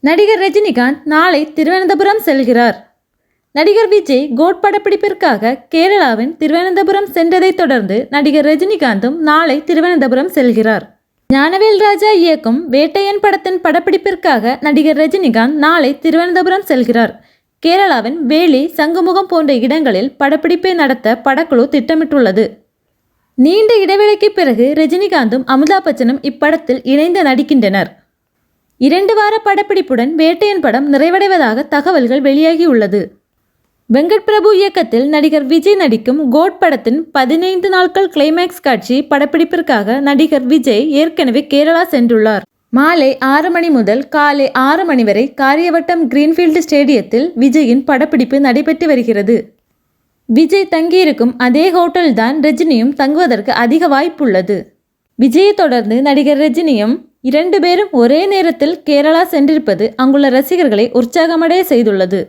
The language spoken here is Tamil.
நடிகர் ரஜினிகாந்த் நாளை திருவனந்தபுரம் செல்கிறார். நடிகர் விஜய் கோட் படப்பிடிப்பிற்காக கேரளாவின் திருவனந்தபுரம் சென்றதைத் தொடர்ந்து நடிகர் ரஜினிகாந்தும் நாளை திருவனந்தபுரம் செல்கிறார். ஞானவேல் ராஜா இயக்கும் வேட்டையன் படத்தின் படப்பிடிப்பிற்காக நடிகர் ரஜினிகாந்த் நாளை திருவனந்தபுரம் செல்கிறார். கேரளாவின் வேலி சங்குமுகம் போன்ற இடங்களில் படப்பிடிப்பை நடத்த படக்குழு திட்டமிட்டுள்ளது. நீண்ட இடைவெளிக்கு பிறகு ரஜினிகாந்தும் அமிதாப் பச்சனும் இப்படத்தில் இணைந்து நடிக்கின்றனர். இரண்டு வார படப்பிடிப்புடன் வேட்டையன் படம் நிறைவடைவதாக தகவல்கள் வெளியாகியுள்ளது. வெங்கட் பிரபு இயக்கத்தில் நடிகர் விஜய் நடிக்கும் கோட் படத்தின் பதினைந்து நாட்கள் கிளைமேக்ஸ் காட்சி படப்பிடிப்பிற்காக நடிகர் விஜய் ஏற்கனவே கேரளா சென்றுள்ளார். மாலை ஆறு மணி முதல் காலை ஆறு மணி வரை காரியவட்டம் கிரீன்ஃபீல்டு ஸ்டேடியத்தில் விஜயின் படப்பிடிப்பு நடைபெற்று வருகிறது. விஜய் தங்கியிருக்கும் அதே ஹோட்டல்தான் ரஜினியும் தங்குவதற்கு அதிக வாய்ப்புள்ளது. விஜயை தொடர்ந்து நடிகர் ரஜினியும் இரண்டு பேரும் ஒரே நேரத்தில் கேரளா சென்றிருப்பது அங்குள்ள ரசிகர்களை உற்சாகமடைய செய்துள்ளது.